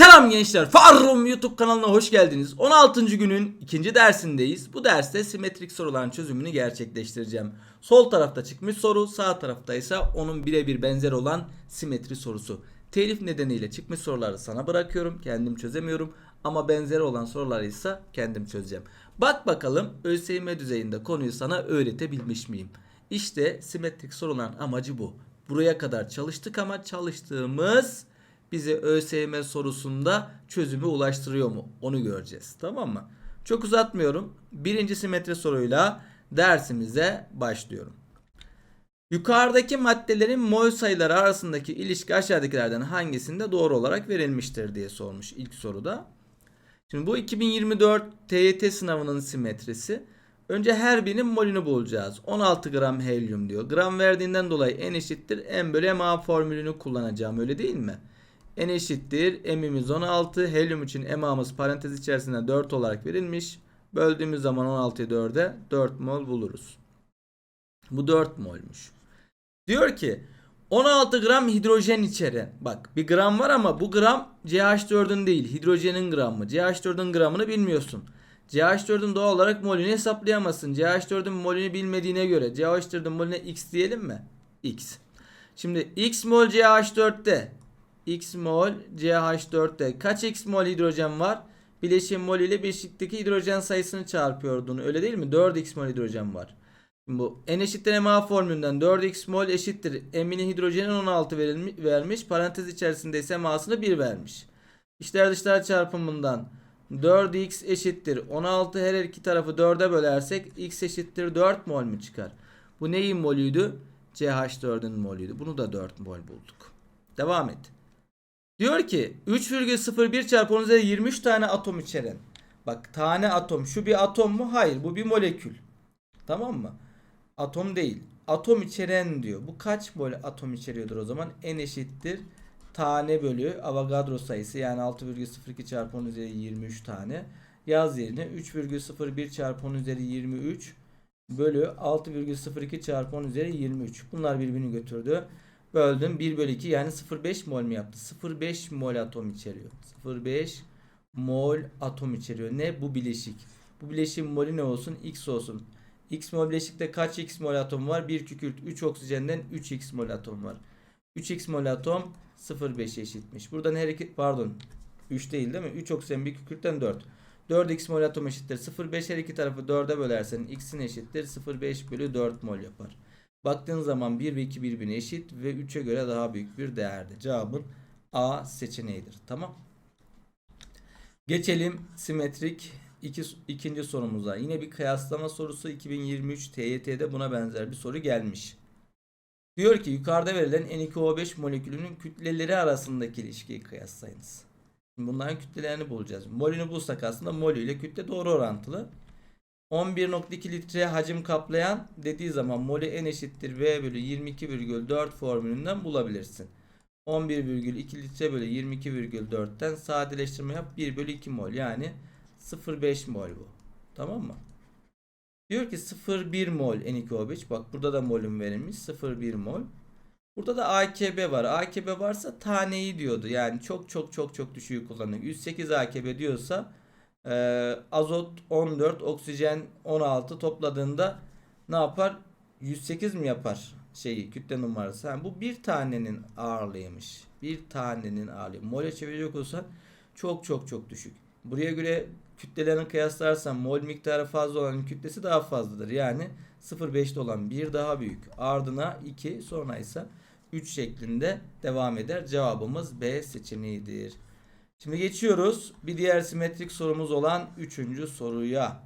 Selam gençler. Farrum YouTube kanalına hoş geldiniz. 16. günün ikinci dersindeyiz. Bu derste simetrik soruların çözümünü gerçekleştireceğim. Sol tarafta çıkmış soru, sağ tarafta ise onun birebir benzer olan simetri sorusu. Telif nedeniyle çıkmış soruları sana bırakıyorum. Kendim çözemiyorum. Ama benzeri olan soruları ise kendim çözeceğim. Bak bakalım ÖSYM düzeyinde konuyu sana öğretebilmiş miyim? İşte simetrik soruların amacı bu. Buraya kadar çalıştık ama çalıştığımız bize ÖSYM sorusunda çözümü ulaştırıyor mu? Onu göreceğiz. Tamam mı? Çok uzatmıyorum. Birinci simetri soruyla dersimize başlıyorum. Yukarıdaki maddelerin mol sayıları arasındaki ilişki aşağıdakilerden hangisinde doğru olarak verilmiştir diye sormuş ilk soruda. Şimdi bu 2024 TYT sınavının simetrisi. Önce her birinin molünü bulacağız. 16 gram helyum diyor. Gram verdiğinden dolayı n eşittir m bölü ma formülünü kullanacağım öyle değil mi? N eşittir m'imiz 16. Helyum için MA'mız parantez içerisinde 4 olarak verilmiş. Böldüğümüz zaman 16'yı 4'e 4 mol buluruz. Bu 4 molmuş. Diyor ki 16 gram hidrojen içeren. Bak bir gram var ama bu gram CH4'ün değil hidrojenin gramı. CH4'ün gramını bilmiyorsun. CH4'ün doğal olarak molünü hesaplayamazsın. CH4'ün molünü bilmediğine göre CH4'ün molüne x diyelim mi? X. Şimdi x mol CH4'te x mol CH4'te kaç x mol hidrojen var? Bileşim mol ile bileşikteki hidrojen sayısını çarpıyordun. Öyle değil mi? 4x mol hidrojen var. Şimdi bu n eşittir ma formülünden 4x mol eşittir m'inin hidrojenin 16 verilmiş, vermiş. Parantez içerisinde ise ma'sını 1 vermiş. İçler dışlar çarpımından 4x eşittir 16 her iki tarafı 4'e bölersek x eşittir 4 mol mu çıkar? Bu neyin molüydü? CH4'ün molüydü. Bunu da 4 mol bulduk. Devam et. Diyor ki 3,01 çarpı 10 üzeri 23 tane atom içeren. Bak tane atom. Şu bir atom mu? Hayır. Bu bir molekül. Tamam mı? Atom değil. Atom içeren diyor. Bu kaç mol atom içeriyordur o zaman? N eşittir. Tane bölü Avogadro sayısı yani 6,02 çarpı 10 üzeri 23 tane. Yaz yerine 3,01 çarpı 10 üzeri 23 bölü 6,02 çarpı 10 üzeri 23. Bunlar birbirini götürdü. Böldüm 1 bölü 2 yani 0,5 mol mi yaptı? 0,5 mol atom içeriyor. 0,5 mol atom içeriyor. Ne? Bu bileşik. Bu bileşiğin molü ne olsun? X olsun. X mol bileşikte kaç X mol atom var? 1 kükürt 3 oksijenden 3 X mol atom var. 3 X mol atom 0,5 eşitmiş. Buradan her iki pardon 3 değil değil mi? 3 oksijen 1 kükürtten 4. 4 X mol atom eşittir. 0,5 her iki tarafı 4'e bölersen X'in eşittir. 0,5 bölü 4 mol yapar. Baktığın zaman 1 ve 2 birbirine eşit ve 3'e göre daha büyük bir değerdi. Cevabın A seçeneğidir. Tamam. Geçelim simetrik iki, ikinci sorumuza. Yine bir kıyaslama sorusu 2023 TYT'de buna benzer bir soru gelmiş. Diyor ki yukarıda verilen N2O5 molekülünün kütleleri arasındaki ilişkiyi kıyaslayınız. Şimdi bunların kütlelerini bulacağız. Molünü bulsak aslında molü ile kütle doğru orantılı. 11.2 litre hacim kaplayan dediği zaman molü n eşittir V bölü 22,4 formülünden bulabilirsin. 11,2 litre bölü 22,4'ten sadeleştirme yap 1 bölü 2 mol yani 0,5 mol bu. Tamam mı? Diyor ki 0,1 mol N2O5 bak burada da molüm verilmiş 0,1 mol. Burada da AKB var. AKB varsa taneyi diyordu. Yani çok çok çok çok düşüğü kullanıyor. 108 AKB diyorsa e, azot 14, oksijen 16 topladığında ne yapar? 108 mi yapar şeyi kütle numarası? Yani bu bir tanenin ağırlığıymış. Bir tanenin ağırlığı. Mole çevirecek olsan çok çok çok düşük. Buraya göre kütlelerini kıyaslarsan mol miktarı fazla olanın kütlesi daha fazladır. Yani 0,5'te olan bir daha büyük. Ardına 2 sonra ise 3 şeklinde devam eder. Cevabımız B seçeneğidir. Şimdi geçiyoruz bir diğer simetrik sorumuz olan 3. soruya.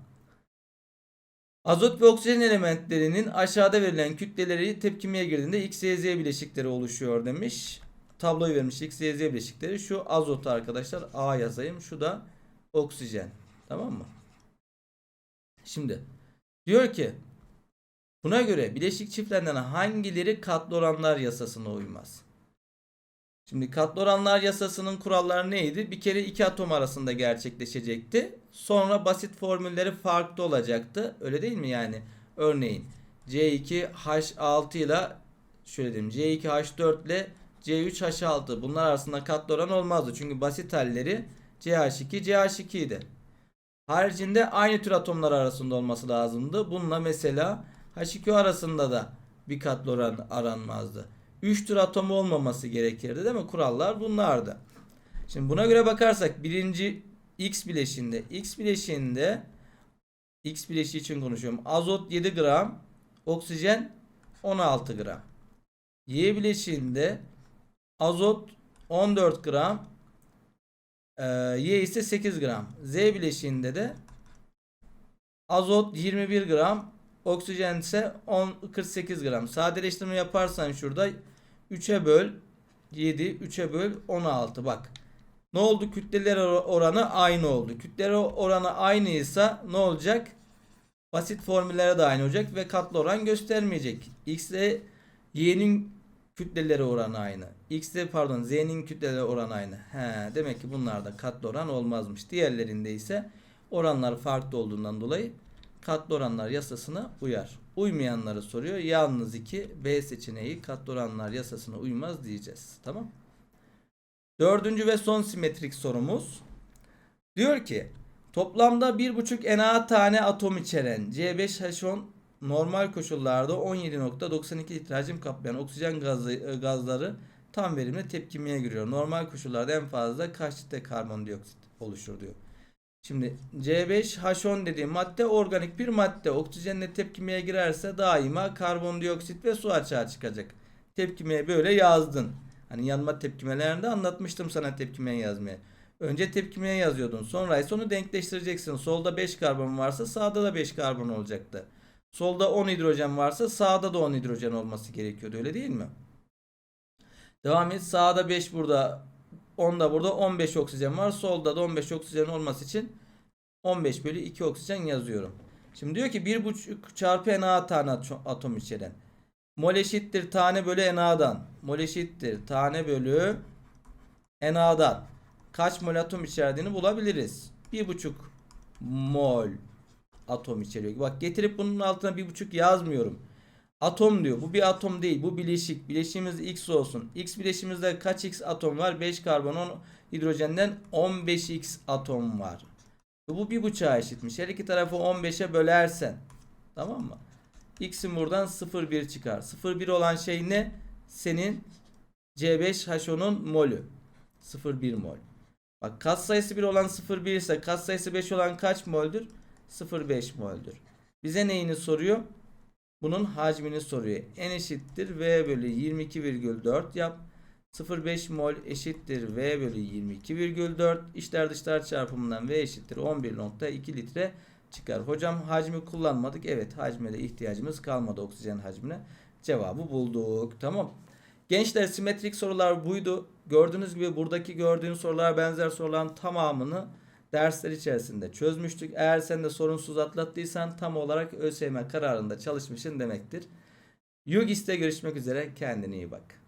Azot ve oksijen elementlerinin aşağıda verilen kütleleri tepkimeye girdiğinde X, Y, Z bileşikleri oluşuyor demiş. Tabloyu vermiş X, Y, Z bileşikleri. Şu azot arkadaşlar A yazayım. Şu da oksijen. Tamam mı? Şimdi diyor ki buna göre bileşik çiftlerden hangileri katlı oranlar yasasına uymaz? Şimdi katlı oranlar yasasının kuralları neydi? Bir kere iki atom arasında gerçekleşecekti. Sonra basit formülleri farklı olacaktı. Öyle değil mi yani? Örneğin C2H6 ile şöyle diyeyim C2H4 ile C3 H6 bunlar arasında katlı oran olmazdı. Çünkü basit halleri CH2 CH2 idi. Haricinde aynı tür atomlar arasında olması lazımdı. Bununla mesela H2 arasında da bir katlı oran aranmazdı. 3 tür atom olmaması gerekirdi değil mi? Kurallar bunlardı. Şimdi buna göre bakarsak birinci X bileşiğinde X bileşiğinde X bileşiği için konuşuyorum. Azot 7 gram, oksijen 16 gram. Y bileşiğinde azot 14 gram, ee, Y ise 8 gram. Z bileşiğinde de azot 21 gram, oksijen ise 10, 48 gram. Sadeleştirme yaparsan şurada 3'e böl 7, 3'e böl 16. Bak. Ne oldu? Kütleler or- oranı aynı oldu. Kütleler oranı aynıysa ne olacak? Basit formüllere de aynı olacak ve katlı oran göstermeyecek. X ile Y'nin kütleleri oranı aynı. X ile pardon Z'nin kütleleri oranı aynı. He, demek ki bunlarda katlı oran olmazmış. Diğerlerinde ise oranlar farklı olduğundan dolayı katlı oranlar yasasına uyar. Uymayanları soruyor. Yalnız 2 B seçeneği katlı oranlar yasasına uymaz diyeceğiz. Tamam? Dördüncü ve son simetrik sorumuz. Diyor ki toplamda 1,5 Na tane atom içeren C5H10 normal koşullarda 17.92 litre hacim kaplayan oksijen gazı, e, gazları tam verimli tepkimeye giriyor. Normal koşullarda en fazla kaç litre karbondioksit oluşur diyor. Şimdi C5H10 dediğim madde organik bir madde. Oksijenle tepkimeye girerse daima karbondioksit ve su açığa çıkacak. Tepkimeye böyle yazdın. Hani yanma tepkimelerinde anlatmıştım sana tepkimeye yazmaya. Önce tepkimeye yazıyordun. Sonra ise onu denkleştireceksin. Solda 5 karbon varsa sağda da 5 karbon olacaktı. Solda 10 hidrojen varsa sağda da 10 hidrojen olması gerekiyordu. Öyle değil mi? Devam et. Sağda 5 burada 10 da burada 15 oksijen var. Solda da 15 oksijen olması için 15 bölü 2 oksijen yazıyorum. Şimdi diyor ki 1,5 çarpı Na tane ato- atom içeren. Mol eşittir tane bölü NA'dan. Mol eşittir tane bölü NA'dan. Kaç mol atom içerdiğini bulabiliriz. 1,5 mol atom içeriyor. Bak getirip bunun altına 1,5 yazmıyorum. Atom diyor. Bu bir atom değil. Bu bileşik. Bileşiğimiz X olsun. X bileşiğimizde kaç X atom var? 5 karbon 10 hidrojenden 15X atom var. Bu bir buçuğa eşitmiş. Her iki tarafı 15'e bölersen. Tamam mı? X'in buradan 0,1 çıkar. 0,1 olan şey ne? Senin C5H10'un molü. 0,1 mol. Bak kat sayısı 1 olan 0,1 ise kat sayısı 5 olan kaç moldür? 0,5 moldür. Bize neyini soruyor? Bunun hacmini soruyor. N eşittir V bölü 22,4 yap. 0,5 mol eşittir V bölü 22,4. İçler dışlar çarpımından V eşittir 11,2 litre çıkar. Hocam hacmi kullanmadık. Evet hacme de ihtiyacımız kalmadı oksijen hacmine. Cevabı bulduk. Tamam. Gençler simetrik sorular buydu. Gördüğünüz gibi buradaki gördüğün sorulara benzer soruların tamamını dersler içerisinde çözmüştük. Eğer sen de sorunsuz atlattıysan tam olarak ÖSYM kararında çalışmışsın demektir. YUGİS'te görüşmek üzere. Kendine iyi bak.